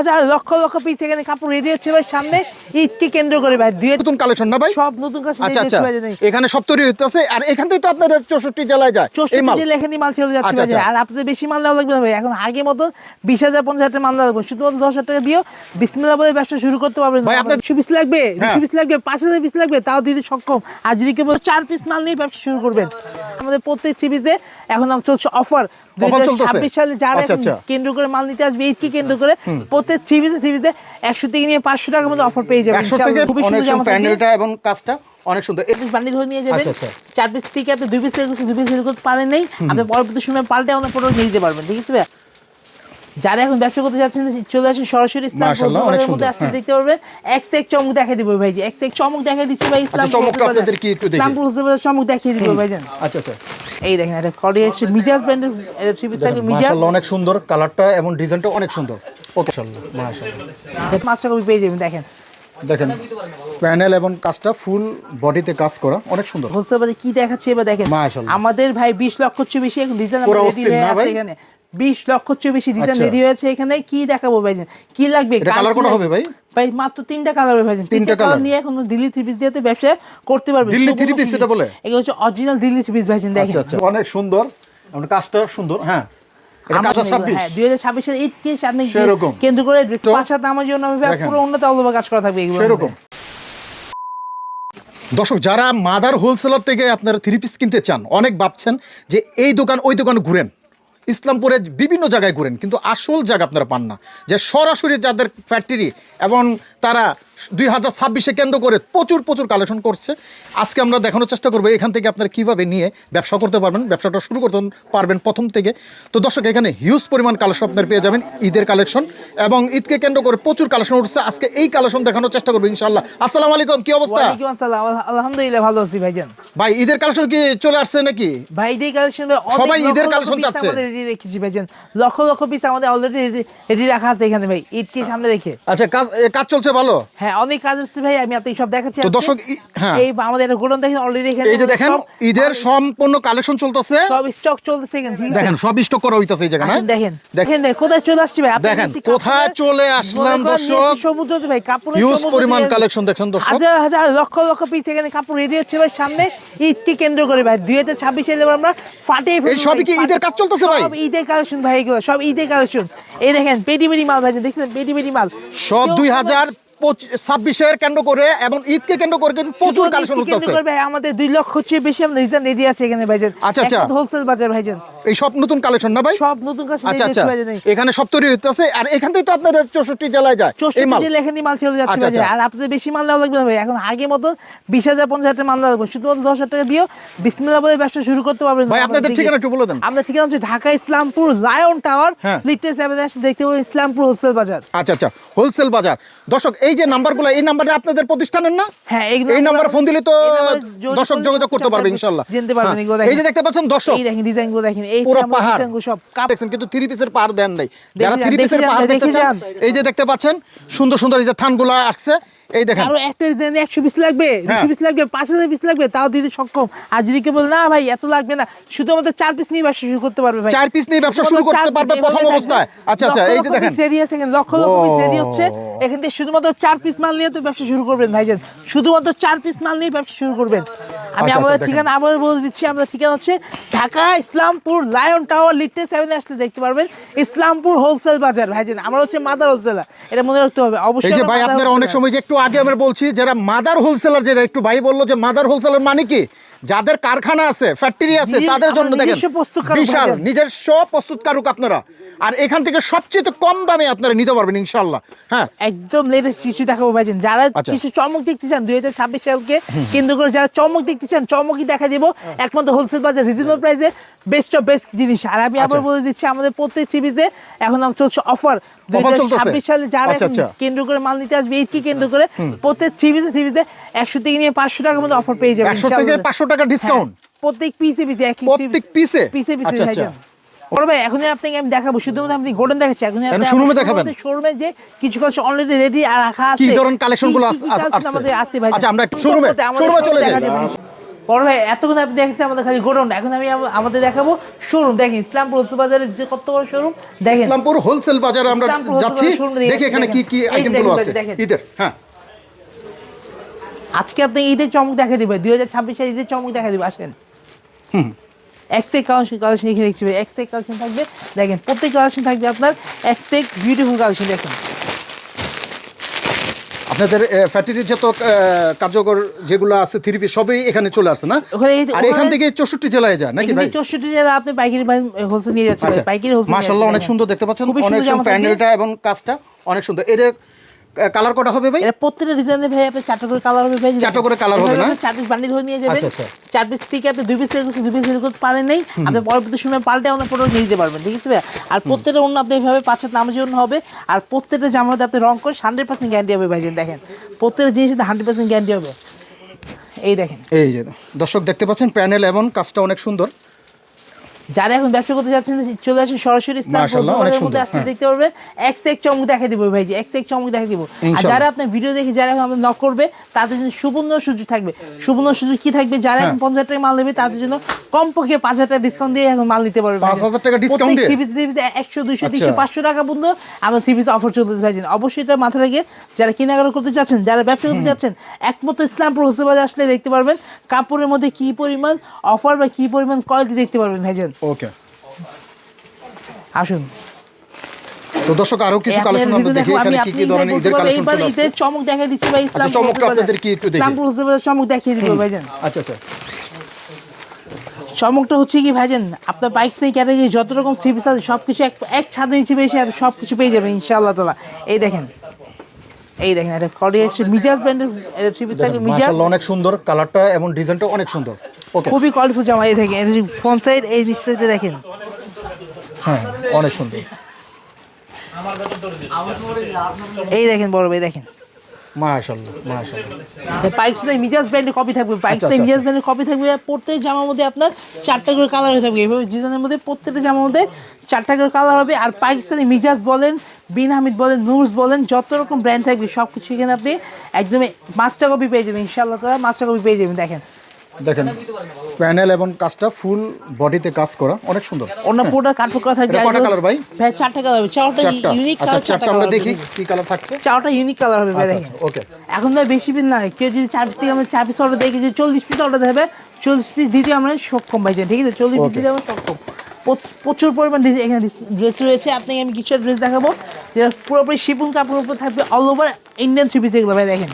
হাজার লক্ষ লক্ষ পিস এখানে কাপড় রেডি হচ্ছে ভাই সামনে ঈদকে কেন্দ্র করে ভাই। দুই নতুন কালেকশন না ভাই? সব নতুন কাছে আচ্ছা আচ্ছা। এখানে সব তৈরি হইতেছে আর এখান থেকে তো আপনাদের চৌষট্টি জেলায় যায়। চৌষট্টি মাল। জেলা এখানে মাল চলে যাচ্ছে আচ্ছা, ভাই আচ্ছা। আর আপনাদের বেশি মাল দেওয়া লাগবে না ভাই। এখন আগে মতো বিশ হাজার পঞ্চাশ হাজার মাল দেওয়া লাগবে। শুধুমাত্র দশ হাজার টাকা দিও বিসমিল্লা বলে ব্যবসা শুরু করতে পারবেন ভাই, আপনার- দুশো পিস লাগবে হ্যাঁ। দুশো পিস লাগবে পাঁচ হাজার পিস লাগবে তাও দিতে সক্ষম। আর যদি কেউ বলে চার পিস মাল নিয়ে ব্যবসা শুরু করবেন আমাদের প্রত্যেক থ্রি পিসে এখন চলছে অফার চলতেছে? সালে যারা আচ্ছা, আচ্ছা। কেন্দ্র করে মাল নিতে আসবে কেন্দ্র করে প্রত্যেক থ্রি পিসে থ্রি পিসে একশো থেকে নিয়ে পাঁচশো টাকার মধ্যে অফার পেয়ে যাবেন থেকে খুবই অনেক সুন্দর জামা প্যান্ডেলটা এবং কাজটা অনেক সুন্দর এক পিস বান্ডিল ধরে নিয়ে যাবেন আচ্ছা। চার পিস থেকে আপনি দুই পিস সেল করছেন দুই পিস সেল করতে পারেন নাই আপনি পরবর্তী সময় পাল্টে অন্য প্রোডাক্ট নিয়ে দিতে পারবেন ঠিক আছে? যারা এখন ব্যবসা করতে যাচ্ছেন চলে আসেন সরাসরি ইসলাম মধ্যে আসলে হ্যাঁ। দেখতে পারবেন। এক সে এক চমক দেখা দিব ভাইজি এক সে এক চমক দেখা দিচ্ছে ভাই ইসলাম আচ্ছা, আপনাদের কি একটু দেখি? হোলসেল চমক দেখিয়ে দিব ভাইজান আচ্ছা আচ্ছা। এই দেখেন এটা হচ্ছে মিজাজ এটা থ্রি পিস মিজাজ। অনেক সুন্দর কালারটা এবং ডিজাইনটা অনেক সুন্দর। ওকে মাশাআল্লাহ মাশাআল্লাহ। পাঁচ টাকা পেয়ে যাবেন দেখেন। দেখেন প্যানেল এবং কাজটা ফুল বডিতে কাজ করা অনেক সুন্দর। হোলসেল বাজারে কি দেখাচ্ছে এবার দেখেন। আমাদের ভাই বিশ লক্ষ চেয়ে বেশি এখন ডিজাইন রেডি হয়ে আছে এখানে। বিশ লক্ষ চেয়ে বেশি ডিজাইন আচ্ছা। রেডি হয়েছে এখানে। কি দেখাবো ভাই কি লাগবে? কটা হবে ভাই? ভাই মাত্র তিনটা কালার হবে ভাই তিনটা কালার নিয়ে এখন দিল্লি থ্রি পিস দিয়ে ব্যবসা করতে পারবে। দিল্লি piece এটা বলে? এগুলো হচ্ছে অরিজিনাল দিল্লি থ্রি পিস ভাই দেখেন। আচ্ছা আচ্ছা। অনেক সুন্দর। কাজটা সুন্দর হ্যাঁ। হ্যাঁ। কেন্দ্র করে জন্য পুরো উন্নত কাজ করা থাকবে এগুলো। সেরকম। দর্শক যারা মাদার হোলসেলার থেকে আপনারা থ্রি পিস কিনতে চান অনেক ভাবছেন যে এই দোকান ওই দোকান ঘুরেন। ইসলামপুরে বিভিন্ন জায়গায় ঘুরেন, কিন্তু আসল জায়গা আপনারা পান না। যে সরাসরি যাদের ফ্যাক্টরি এবং তারা দুই হাজার ছাব্বিশে কেন্দ্র করে প্রচুর প্রচুর কালেকশন করছে। আজকে আমরা দেখানোর চেষ্টা করব এখান থেকে আপনারা কীভাবে নিয়ে ব্যবসা করতে পারবেন ব্যবসাটা শুরু করতে পারবেন প্রথম থেকে। তো দর্শক এখানে হিউজ পরিমাণ কালেকশন আপনারা পেয়ে যাবেন ঈদের কালেকশন এবং ঈদকে কেন্দ্র করে প্রচুর কালেকশন উঠছে। আজকে এই কালেকশন দেখানোর চেষ্টা করব ইনশাল্লাহ আসসালামু আলাইকুম কি অবস্থা? আলহামদুলিল্লাহ ভালো আছি ভাইজান। ভাই ঈদের কালেকশন কি চলে আসছে নাকি? ভাই ঈদের কালেকশন সবাই ঈদের collection চাচ্ছে। রেডি রেখেছি ভাইজান। লক্ষ লক্ষ পিস আমাদের অলরেডি রেডি রাখা আছে এখানে ভাই ঈদকে সামনে রেখে। আচ্ছা কাজ কাজ চলছে ভালো? হ্যাঁ অনেক কাজ আছে ভাই আমি আপনাকে সব দেখাচ্ছি তো দর্শক, হ্যাঁ। এই আমাদের গোডাউন দেখেন অলরেডি এখানে এই যে দেখেন ঈদের সম্পূর্ণ কালেকশন চলতেছে। সব স্টক চলতেছে এখানে দেখেন সব স্টক করা হইতাছে এই জায়গায় হ্যাঁ? দেখেন। দেখেন দেখেন ভাই কোথায় চলে আসছি ভাই? দেখেন, কোথায় চলে আসলাম দর্শক? নিয়ে সমুদ্রতে ভাই কাপড়ের হিউজ সমুদ্র পরিমাণ কালেকশন দেখছেন দর্শক। হাজার হাজার লক্ষ লক্ষ পিস এখানে কাপড় রেডি হচ্ছে ভাই সামনে ঈদকে কেন্দ্র করে ভাই। দুই হাজার ছাব্বিশ সালে আমরা ফাটিয়ে এই সবই কি ঈদের কাজ চলতেছে ভাই? সব ঈদের কালেকশন ভাই এগুলো সব ঈদের কালেকশন এই দেখেন পেটি পেটি মাল ভাই দেখছেন পেটি পেটি মাল। সব কেউ দুই কোনো- হাজার ছাব্বিশের কেন্দ্র করে এবং ঈদকে কেন্দ্র করে কিন্তু প্রচুর কালেকশন ভাই আমাদের দুই লক্ষ চেয়ে বেশি আমরা রিজার্ভ রেডি আছে এখানে ভাইজান। আচ্ছা, আচ্ছা। হোলসেল বাজার ভাইজান। এই সব নতুন কালেকশন না ভাই? সব নতুন আচ্ছা আচ্ছা। এখানে সব তৈরি হইতেছে আর এখান থেকে তো আপনাদের চৌষট্টি জেলায় যায়। চৌষট্টি জেলা এখানে মাল চলে যাচ্ছে আচ্ছা, আচ্ছা। আর আপনাদের বেশি মাল দেওয়া লাগবে না ভাই। এখন আগের মতো বিশ হাজার পঞ্চাশ হাজার মাল দেওয়া লাগবে। শুধুমাত্র দশ হাজার টাকা দিও বিসমিল্লা বলে ব্যবসা শুরু করতে পারবেন ভাই, আপনাদের ঠিকানা একটু বলে দেন। আমাদের ঠিকানা হচ্ছে ঢাকা ইসলামপুর লায়ন টাওয়ার হ্যাঁ। লিফটে সেভেন দেখতে পাবেন ইসলামপুর হোলসেল বাজার। আচ্ছা আচ্ছা। হোলসেল বাজার। দর্শক এই যে নাম্বারগুলো এই নাম্বারে আপনাদের প্রতিষ্ঠানের না? হ্যাঁ এই নাম্বার ফোন দিলে তো দর্শক যোগাযোগ করতে পারবে ইনশাল্লাহ। জানতে পারবেন হ্যাঁ। এগুলো এই যে দেখতে পাচ্ছেন দর্শক। এই দেখেন ডিজাইনগুলো দেখেন। এই পুরো পাহাড়। সব দেখছেন কিন্তু থ্রি পিসের পাহাড় দেন নাই। যারা থ্রি পিসের পাহাড় দেখতে চান এই যে দেখতে পাচ্ছেন সুন্দর সুন্দর এই যে থানগুলো আসছে এই দেখেন। আরও একটা ডিজাইন পিস লাগবে হ্যাঁ। পিস লাগবে পিস লাগবে তাও দিতে সক্ষম। আর যদি না ভাই এত লাগবে না। শুধুমাত্র চার পিস নিয়ে ব্যবসা শুরু করতে পারবে ভাই। চার পিস নিয়ে ব্যবসা শুরু করতে পারবে প্রথম অবস্থায়। আচ্ছা আচ্ছা এই যে দেখেন। এখানে লক্ষ লক্ষ পিস রেডি হচ্ছে এখান থেকে শুধুমাত্র চার পিস মাল নিয়ে তো ব্যবসা শুরু করবেন ভাইজান। শুধুমাত্র চার পিস মাল নিয়ে ব্যবসা শুরু করবেন। আমি আচ্ছা, আমাদের ঠিকানা আবার বলে দিচ্ছি আমাদের ঠিকানা হচ্ছে ঢাকা ইসলামপুর লায়ন টাওয়ার লিটে সেভেন আসলে দেখতে পারবেন। ইসলামপুর হোলসেল বাজার ভাইজান আমার হচ্ছে মাদার হোলসেলার এটা মনে রাখতে হবে। অবশ্যই যে ভাই আপনারা অনেক সময় যে একটু আগে আমরা বলছি যারা মাদার হোলসেলার যেটা একটু ভাই বলল যে মাদার হোলসেলার মানে কি? যাদের কারখানা আছে ফ্যাক্টরি আছে তাদের জন্য দেখেন বিশাল নিজস্ব প্রস্তুতকারক আপনারা। আর এখান থেকে সবচেয়ে কম দামে আপনারা নিতে পারবেন ইনশাল্লাহ হ্যাঁ। একদম লেটেস্ট কিছু দেখাবো ভাইজান যারা আচ্ছা। কিছু চমক দেখতে চান দুই হাজার ছাব্বিশ সালকে কেন্দ্র করে যারা চমক দেখতে চান চমকই দেখা দিব। একমাত্র হোলসেল বাজার রিজনেবল প্রাইসে বেস্ট অফ বেস্ট জিনিস। আর আমি আবার আচ্ছা। বলে দিচ্ছি আমাদের প্রত্যেক টিভিতে এখন নাম চলছে অফার? ছাব্বিশ সালে যারা আচ্ছা, আচ্ছা। কেন্দ্র করে মাল নিতে আসবে কেন্দ্র করে প্রত্যেক টিভিতে টিভিতে একশো থেকে নিয়ে পাঁচশো টাকার মধ্যে অফার পেয়ে যাবে একশো থেকে পাঁচশো টাকা ডিসকাউন্ট প্রত্যেক পিসে পিসে এক প্রত্যেক পিসে পিসে পিসে বড় ভাই এখন আপনাকে আমি দেখাবো শুধুমাত্র আপনি গোল্ডেন দেখাচ্ছি এখন showroom দেখাবেন? শোরুমে যে কিছু কিছু অলরেডি রেডি আর রাখা আছে কি ধরনের? আমাদের আছে ভাই আচ্ছা আমরা এ- showroom চলে যাই। বড় ভাই এতক্ষণ আপনি দেখেছেন আমাদের খালি গোডাউন এখন আমি আমাদের দেখাবো শোরুম দেখেন ইসলামপুর উত্তর বাজারের যে কত বড় শোরুম দেখেন ইসলামপুর হোলসেল বাজারে আমরা যাচ্ছি। বাজার দেখি এখানে কি কি আইটেমগুলো আছে। ঈদের হ্যাঁ। আজকে আপনি ঈদের চমক দেখা দিবে দুই হাজার ছাব্বিশে ঈদের চমক দেখা দিবে আসেন। এক্সেক কালেকশন কালেকশন এখানে দেখছি ভাই এক্সেক কালেকশন থাকবে। দেখেন প্রত্যেক কালেকশন থাকবে আপনার এক্সেক বিউটিফুল কালেকশন দেখেন। আপনাদের ফ্যাক্টরির যত কার্যকর যেগুলো আছে থ্রিপি সবই এখানে চলে আসে না? আর এখান থেকে চৌষট্টি জেলায় যায় নাকি ভাই? চৌষট্টি জেলা আপনি পাইকারি হোলসেল নিয়ে যাচ্ছেন আচ্ছা পাইকারি হোলসেল মাশাআল্লাহ অনেক সুন্দর দেখতে পাচ্ছেন অনেক সুন্দর প্যান্ডেলটা এবং কাজটা অনেক সুন্দর। এর কালার কটা হবে ভাই? প্রত্যেকটা ডিজাইনে ভাই আপনি চারটা করে কালার হবে ভাই। চারটা করে colour হবে না? চার পিস বান্ডিল ধরে নিয়ে যাবেন। আচ্ছা, আচ্ছা। চার পিস থেকে আপনি দুই পিস সেল করছেন দুই পিস সেল করতে পারেন নাই। আপনি পরবর্তী সময় পাল্টে অন্য প্রোডাক্ট নিয়ে দিতে পারবেন ঠিক আছে ভাই? আর প্রত্যেকটা অন্য আপনি এভাবে পাঁচ হাত নামের জন্য হবে আর প্রত্যেকটা জামাতে আপনি রং করে হান্ড্রেড পার্সেন্ট গ্যারান্টি হবে ভাইজান দেখেন প্রত্যেকটা জিনিসের হান্ড্রেড পার্সেন্ট গ্যারান্টি হবে। এই দেখেন। এই যে দর্শক দেখতে পাচ্ছেন প্যানেল এবং কাজটা অনেক সুন্দর। যারা এখন ব্যবসা করতে যাচ্ছেন চলে আসেন সরাসরি ইসলাম মধ্যে আসতে হ্যাঁ। দেখতে পারবেন। এক্স এক চমক দেখে দিব ভাই জি এক্স এক চমক দেখে দিব। আর যারা আপনার ভিডিও দেখে যারা এখন আমাদের নক করবে তাদের জন্য সুবর্ণ সুযোগ থাকবে। সুবর্ণ সুযোগ কি থাকবে? যারা এখন হ্যাঁ। পঞ্চাশ টাকা মাল নেবে তাদের জন্য কমপক্ষে পাঁচ হাজার টাকা ডিসকাউন্ট দিয়ে এখন মাল নিতে পারবে 5,000 টাকা discount দিয়ে? একশো দুইশো আচ্ছা। তিনশো পাঁচশো টাকা পর্যন্ত আমরা থ্রি পিস অফার চলতেছে ভাই অবশ্যই এটা মাথায় রেখে যারা কেনাকাটা করতে চাচ্ছেন যারা ব্যবসা করতে চাচ্ছেন একমাত্র ইসলামপুর হোসেল আসলে দেখতে পারবেন। কাপড়ের মধ্যে কি পরিমাণ অফার বা কি পরিমাণ কোয়ালিটি দেখতে পারবেন ভাইজান। ওকে। আসুন। তো দর্শক আরও কিছু কালেকশন আমরা দেখি এখানে কি কি ধরনের ঈদের কালেকশন এইবার চলে ঈদের চমক দিচ্ছি ভাই ইসলামপুর চমকটা হোসেল বাজার। আপনাদেরকে একটু দেখি। ইসলামপুর চমক দেখিয়ে দিব ভাইজান। আচ্ছা আচ্ছা। চমকটা হচ্ছে কি ভাইজান আপনার বাইক সেই ক্যাটাগরি যত রকম থ্রি পিস আছে সব কিছু এক এক ছাদের নিচে বেশি সব কিছু পেয়ে যাবেন ইনশাআল্লাহ তালা। এই দেখেন এই দেখেন এটা হচ্ছে মিজাজ ব্র্যান্ডের থ্রি পিস থাকবে মিজাজ। অনেক সুন্দর কালারটা এবং ডিজাইনটা অনেক সুন্দর। খুবই কোয়ালিফুল জামা এই দেখেন ফ্রন্ট সাইড এই নিচ সাইডে দেখেন। হ্যাঁ অনেক সুন্দর। এই দেখেন বড় ভাই দেখেন। মাশাআল্লাহ মাশাআল্লাহ। পাইক্স নাই মিজাজ ব্র্যান্ডের কপি থাকবে। পাইক্স নাই আচ্ছা। মিজাজ ব্র্যান্ডের কপি থাকবে। প্রত্যেক জামার মধ্যে আপনার চারটা করে কালার হয়ে থাকবে। এইভাবে ডিজাইনের মধ্যে প্রত্যেকটা জামার মধ্যে চারটা করে কালার হবে। আর পাকিস্তানি মিজাজ বলেন বিন হামিদ বলেন নুরস বলেন যত রকম ব্র্যান্ড থাকবে সব কিছু এখানে আপনি একদমই মাস্টার কপি পেয়ে যাবেন ইনশাআল্লাহ তালা মাস্টার কপি পেয়ে যাবেন দেখেন। দেখেন প্যানেল এবং কাজটা ফুল বডিতে কাজ করা অনেক সুন্দর। অন্য পুরোটা কাঠফোক করা থাকবে? কটা colour ভাই? ভাই চারটা কালার হবে। চারটা ইউনিক আচ্ছা কালার চারটা আমরা দেখি কি কালার থাকছে। চারটা ইউনিক কালার হবে ভাই দেখেন। ওকে এখন ভাই বেশি পিস না কেউ যদি চার পিস থেকে আমরা চার পিস অর্ডার দেখি যে চল্লিশ পিস অর্ডার দেবে চল্লিশ পিস দিতে আমরা সক্ষম পাইছেন ঠিক আছে? চল্লিশ পিস দিতে আমরা সক্ষম। প্রচুর পরিমাণ ডিজাইন এখানে ড্রেস রয়েছে। আপনাকে আমি কিছু ড্রেস দেখাবো। যেটা পুরোপুরি শিপুন কাপড়ের উপর থাকবে all over Indian three piece এগুলো ভাই দেখেন।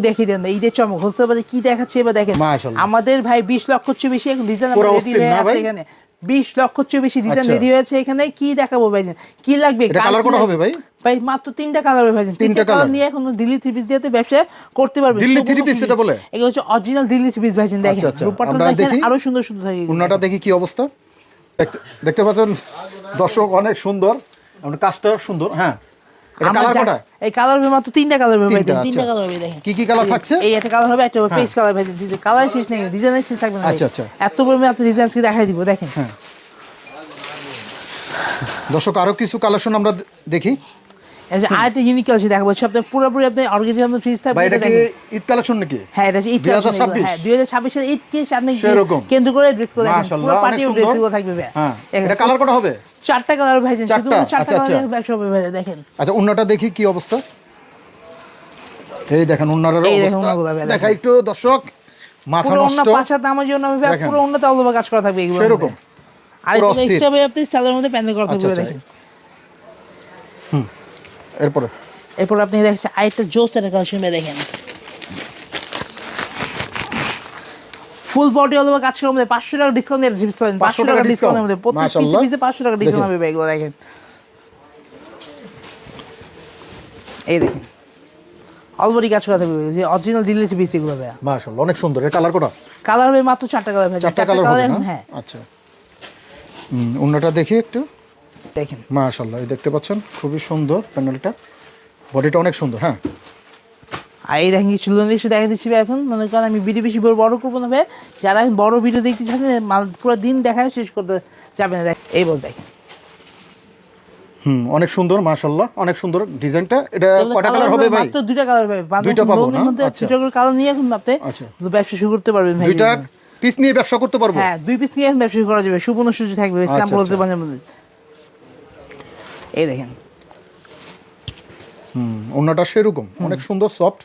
দেখিয়ে দেন ঈদের চমক। হোলসেল বাজারে কি দেখাচ্ছে এবার দেখেন। আমাদের ভাই বিশ লক্ষ চেয়ে বেশি ডিজাইন রেডি হয়ে আছে এখানে। বিশ লক্ষ চেয়ে বেশি ডিজাইন। রেডি হয়েছে এখানে কি দেখাবো ভাই কি লাগবে? এটা কার colour কি কটা লাগবে? হবে ভাই? ভাই মাত্র তিনটা কালার ভাই তিনটা কালার নিয়ে এখন দিল্লি থ্রি পিস দিয়ে ব্যবসা করতে পারবে। দিল্লি piece এটা বলে? এগুলো হচ্ছে অরিজিনাল দিল্লি থ্রি পিস ভাইছেন দেখেন। আচ্ছা, আচ্ছা। রূপাটা দেখেন আরও সুন্দর সুন্দর থাকে। উন্নাটা দেখি কি অবস্থা? দেখতে- পাচ্ছেন দর্শক অনেক সুন্দর। কাজটা সুন্দর হ্যাঁ। এই কালার হবে মাত্র তিনটা কালার হবে তিনটা, তিনটা। কালার হবে দেখেন। কি কি কালার থাকছে? এই একটা কালার হবে একটা পেস্ট কালার ভাই কালার শেষ নেই ডিজাইনের শেষ থাকবে না আচ্ছা, আচ্ছা। এত পরিমাণে আপনি ডিজাইন দেখাই দিব দেখেন। দর্শক আরও কিছু কালেকশন আমরা দেখি। আরেকটা ইউনিক দেখাবো পুরোপুরি আপনি অর্গানিক আপনার ফ্রিজ থাকবে এটা এটা কি ঈদ কালেকশন নাকি? হ্যাঁ এটা হচ্ছে ঈদ collection এগুলো। 2026 হ্যাঁ ঈদ কে সামনে কেন্দ্র করে ড্রেস করে পুরো পার্টি সুন্দর। ড্রেসগুলো থাকবে হ্যাঁ। এটা কালার কটা হবে? চারটা কালার চারটা? চারটা আচ্ছা, কালার আচ্ছা। ব্যবসা দেখেন। আচ্ছা উন্নাটা দেখি কি অবস্থা? এই দেখেন অবস্থা। দেখা একটু দর্শক মাথা নষ্ট। পাঁচ হাত জন্য পুরো অন্যতে অলবা কাজ করা থাকবে এগুলো সেরকম। আর এক্সট্রা আপনি স্যালার মধ্যে প্যান্ডেল করা থাকবে আচ্ছা, দেখেন। এরপরে? এরপর আপনি দেখছেন আরেকটা জোস একটা কালেকশন দেখেন। ফুল বডি অলবা কাজ করার মধ্যে পাঁচশো টাকা ডিসকাউন্ট দিয়ে টিপস পাবেন পাঁচশো টাকা টাকা ডিসকাউন্টের মধ্যে। প্রত্যেক পিসে পিসে পাঁচশো টাকা ডিসকাউন্ট হবে এগুলো দেখেন। এই দেখেন। অলবডি কাজ করা থাকবে। যে অরিজিনাল দিল্লি পিস এগুলো ভাই মাশাআল্লাহ অনেক সুন্দর। এর কালার কটা কালার হবে মাত্র চারটা কালার ভাই চারটা কালার হবে হ্যাঁ। আচ্ছা। হুম উন্নাটা দেখি একটু। দেখেন। মাশাআল্লাহ এই দেখতে পাচ্ছেন? খুবই সুন্দর প্যানেলটা। বডিটা অনেক সুন্দর হ্যাঁ। আর এই দেখেন কিছু লোন এসে দেখা দিচ্ছি ভাই এখন। মনে করেন আমি ভিডিও বেশি বড় বড় করব না ভাই। যারা বড় ভিডিও দেখতে চাচ্ছেন মাল পুরো দিন দেখায় শেষ করতে যাবে না। এই বল দেখেন। হুম অনেক সুন্দর মাশাল্লাহ অনেক সুন্দর ডিজাইনটা। এটা কয়টা কালার হবে ভাই? মাত্র দুইটা কালার পাবে দুইটা পাবো না? আচ্ছা। দুইটা কালার নিয়ে এখন আপনি আচ্ছা। ব্যবসা শুরু করতে পারবেন ভাই। দুইটা পিস নিয়ে ব্যবসা করতে পারব? হ্যাঁ দুই পিস নিয়ে ব্যবসা শুরু করা যাবে। সুবর্ণ সুযোগ থাকবে ইসলাম আচ্ছা, বলতে আচ্ছা। পাঞ্জাবের মধ্যে। এই দেখেন। হুম ওনাটা সেরকম। অনেক সুন্দর সফট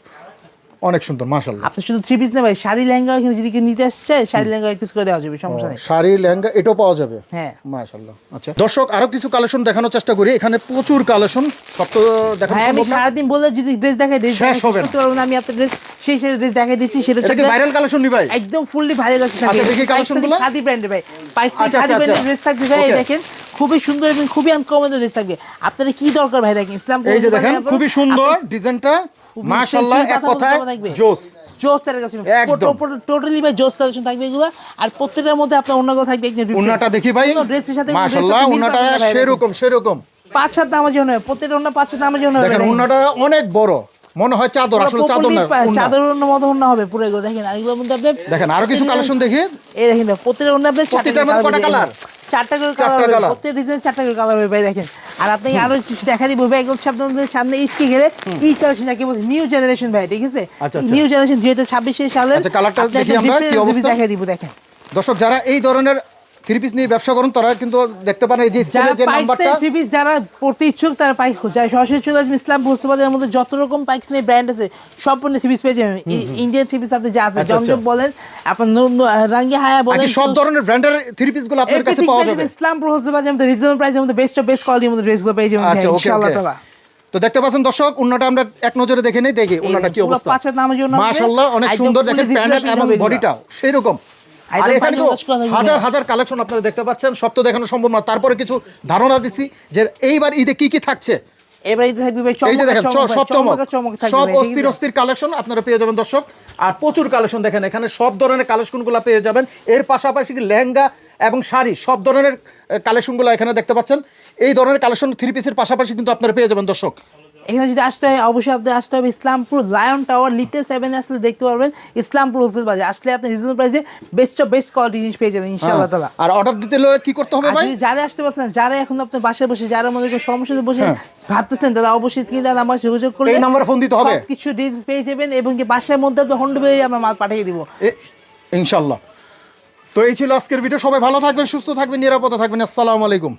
অনেক সুন্দর মাশাল্লাহ আপনি শুধু থ্রি পিস নেবেন শাড়ি লেহেঙ্গা এখানে যদি কেউ নিতে আসছে শাড়ি লেহেঙ্গা এক পিস করে দেওয়া যাবে সমস্যা নেই। শাড়ি লেহেঙ্গা এটাও পাওয়া যাবে? হ্যাঁ। মাশাল্লাহ আচ্ছা। দর্শক আরও কিছু কালেকশন দেখানোর চেষ্টা করি। এখানে প্রচুর কালেকশন সব তো দেখানো ভাই আমি সম্ভব না। সারাদিন বললে যদি ড্রেস দেখাই ড্রেস শেষ হবে না। আমি আপনার ড্রেস সেই সেই ড্রেস দেখাই দিচ্ছি সেটা কি হচ্ছে ভাইরাল কালেকশন নি ভাই? একদম ফুললি ভাইরাল আছে আচ্ছা, দেখি collection গুলো। খাদি ব্র্যান্ডের ভাই। পাইক্স আচ্ছা, খাদি আচ্ছা, ব্র্যান্ডের আচ্ছা। ড্রেস থাকবে ভাই এই দেখেন। খুবই সুন্দর এবং খুবই আনকমন ড্রেস থাকবে। আপনাদের কি দরকার ভাই? দেখেন ইসলাম এই যে দেখেন খুবই সুন্দর ডিজাইনটা। sensitive এক কথায়। জোস। জোস তার টোটালি ভাই জোস কালেকশন থাকবে এগুলো। আর প্রত্যেকটার মধ্যে আপনার অন্যগুলো থাকবে দেখি ভাই। ড্রেসের সাথে। সেরকম সেরকম। পাঁচ সাত প্রত্যেকটা অন্য পাঁচ সাত দেখেন অনেক বড়। মনে হয় চাদর আসলে চাদর না চাদর অন্য মতো অন্য হবে পুরো এগুলো দেখেন। মধ্যে আপনি দেখেন আরও কিছু কালেকশন দেখি। এই দেখেন প্রত্যেকটা অন্য আপনি চারটা প্রত্যেকটার মধ্যে কটা হবে, চারটা করে কালার হবে প্রত্যেক ডিজাইন চারটা করে কালার হবে ভাই দেখেন। আর আপনি আরও দেখা দিব ভাই এগুলো আপনাদের সামনে ঈদকে গেলে ঈদ কালেকশন যাকে বলছে নিউ জেনারেশন ভাই ঠিক আছে? আচ্ছা, আচ্ছা। নিউ জেনারেশন যেহেতু ছাব্বিশে সালে আচ্ছা, colourটা দেখি আমরা, কি অবস্থা? দেখা দিব দেখেন। দর্শক যারা এই ধরনের থ্রি পিস নিয়ে ব্যবসা করুন তারা কিন্তু দেখতে পারেন যে যারা নাম্বারটা থ্রি পিস যারা পড়তে ইচ্ছুক তারা যায় সরাসরি চলে আসবে ইসলাম ভোজবাজারের মধ্যে যত রকম পাইক্স নিয়ে ব্র্যান্ড আছে পণ্য থ্রি পিস পেয়ে যাবেন। ইন্ডিয়ান থ্রি পিস আপনি যা আছে আচ্ছা, জমজম বলেন আপনার নু- নু- রাঙ্গি হায়া বলেন সব ধরনের ব্র্যান্ডের থ্রি পিসগুলো আপনার কাছে পাওয়া যাবে। ইসলাম ভোজবাজারের মধ্যে রিজনেবল প্রাইসের মধ্যে বেস্ট অফ বেস্ট কোয়ালিটির মধ্যে ড্রেসগুলো পেয়ে যাবেন আচ্ছা ইনশাআল্লাহ তাআলা তো দেখতে পাচ্ছেন দর্শক উন্নাটা আমরা এক নজরে দেখে নেই দেখি উন্নাটা কি অবস্থা। মাশাআল্লাহ অনেক সুন্দর দেখেন প্যান্ট এবং বডিটাও সেই রকম আর এখানে তো। হাজার হাজার কালেকশন আপনারা দেখতে পাচ্ছেন। সব তো দেখানো সম্ভব না। তারপরে কিছু ধারণা দিচ্ছি যে এইবার ঈদে কি কি থাকছে। সব অস্থির অস্থির কালেকশন আপনারা পেয়ে যাবেন দর্শক। আর প্রচুর কালেকশন দেখেন এখানে। সব ধরনের কালেকশনগুলো পেয়ে যাবেন। এর পাশাপাশি লেহেঙ্গা এবং শাড়ি সব ধরনের কালেকশনগুলো এখানে দেখতে পাচ্ছেন। এই ধরনের কালেকশন থ্রি পিসের পাশাপাশি কিন্তু আপনারা পেয়ে যাবেন দর্শক। এখানে যদি আসতে হয় অবশ্যই আপনি আসতে হবে ইসলামপুর লায়ন টাওয়ার লিটে সেভেন আসলে দেখতে পারবেন ইসলামপুর হোলসেল বাজার। আসলে আপনি রিজনেবল প্রাইসে বেস্ট অফ বেস্ট কোয়ালিটি জিনিস পেয়ে যাবেন ইনশাআল্লাহ তাআলা। আর অর্ডার দিতে হলে কি করতে হবে ভাই? যারা আসতে পারছেন যারা এখন আপনার বাসায় বসে যারা মনে করেন সমস্যাতে বসে ভাবতেছেন তারা অবশ্যই স্ক্রিন তারা আমার যোগাযোগ করলে এই নাম্বারে ফোন দিতে হবে? কিছু ডিটেলস পেয়ে যাবেন এবং কি বাসার মধ্যে আপনি হোম ডেলিভারি আমরা মাল পাঠিয়ে দিব। ইনশাল্লাহ তো এই ছিল আজকের ভিডিও সবাই ভালো থাকবেন সুস্থ থাকবেন নিরাপদে থাকবেন। আসসালামু আলাইকুম।